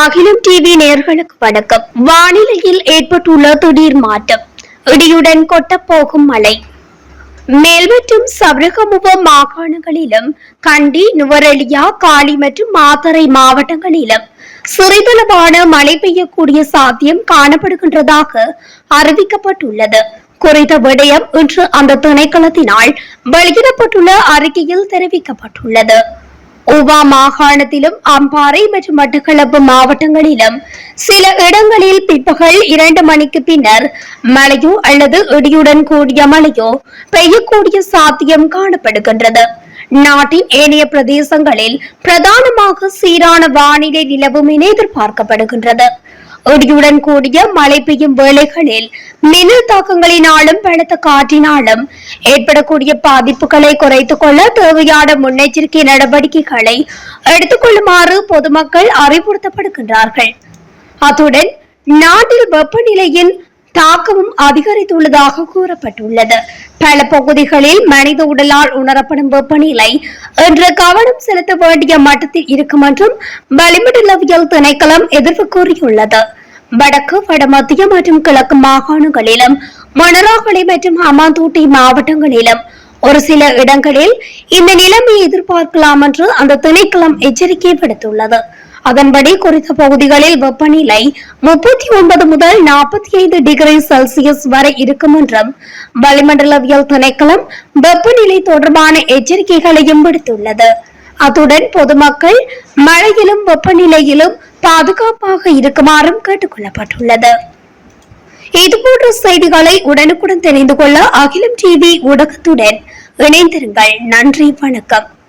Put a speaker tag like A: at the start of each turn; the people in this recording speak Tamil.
A: அகிலம் டிவி நேர்களுக்கு வணக்கம். வானிலையில் ஏற்பட்டுள்ள திடீர் மாற்றம். இடியுடன் கொட்டப்போகும் மழை. மேல் மற்றும் சபரகமுக மாகாணங்களிலும் கண்டி நுவரெலியா காலி மற்றும் மாத்தறை மாவட்டங்களிலும் சிறிதளவான மழை பெய்யக்கூடிய சாத்தியம் காணப்படுகின்றதாக அறிவிக்கப்பட்டுள்ளது. குறித்த விடயம் இன்று அந்த திணைக்களத்தினால் வெளியிடப்பட்டுள்ள அறிக்கையில் தெரிவிக்கப்பட்டுள்ளது. உவா மாகாணத்திலும் அம்பாறை மற்றும் மட்டக்களப்பு மாவட்டங்களிலும் சில இடங்களில் பிற்பகல் இரண்டு மணிக்கு பின்னர் மழையோ அல்லது இடியுடன் கூடிய மழையோ பெய்யக்கூடிய சாத்தியம் காணப்படுகின்றது. நாட்டின் ஏனைய பிரதேசங்களில் பிரதானமாக சீரான வானிலை நிலவும் என எதிர்பார்க்கப்படுகின்றது. இடியுடன் கூடிய மழை பெய்யும் வேளைகளில் மின்னல் தாக்கங்களினாலும் பலத்த காற்றினாலும் ஏற்படக்கூடிய பாதிப்புகளை குறைத்துக் கொள்ள தேவையான முன்னெச்சரிக்கை நடவடிக்கைகளை எடுத்துக்கொள்ளுமாறு பொதுமக்கள் அறிவுறுத்தப்படுகின்றார்கள். அத்துடன் நாட்டில் வெப்பநிலையின் தாக்கமும் அதிகரித்துள்ளதாக கூறப்பட்டுள்ளது. பல பகுதிகளில் மனித உடலால் உணரப்படும் வெப்பநிலை என்று கவனம் செலுத்த வேண்டிய மட்டத்தில் இருக்கும் என்றும் வளிமண்டலவியல் திணைக்களம் எதிர்ப்பு கூறியுள்ளது. வடக்கு வடமத்திய மற்றும் கிழக்கு மாகாணங்களிலும் மணராகலை மற்றும் அமாந்தூட்டி மாவட்டங்களிலும் ஒரு சில இடங்களில் இந்த நிலைமையை எதிர்பார்க்கலாம் என்று அந்த திணைக்களம் எச்சரிக்கை விடுத்துள்ளது. அதன்படி குறித்த பகுதிகளில் வெப்பநிலை முப்பத்தி ஒன்பது முதல் நாற்பத்தி ஐந்து டிகிரி செல்சியஸ் வரை இருக்கும் என்றும் வளிமண்டலவியல் திணைக்களம் வெப்பநிலை தொடர்பான எச்சரிக்கைகளையும் விடுத்துள்ளது. அத்துடன் பொதுமக்கள் மழையிலும் வெப்பநிலையிலும் பாதுகாப்பாக இருக்குமாறும் கேட்டுக்கொள்ளப்பட்டுள்ளது இதுபோன்ற செய்திகளை உடனுக்குடன் தெரிந்து கொள்ள அகிலம் டிவி ஊடகத்துடன் இணைந்திருங்கள். நன்றி வணக்கம்.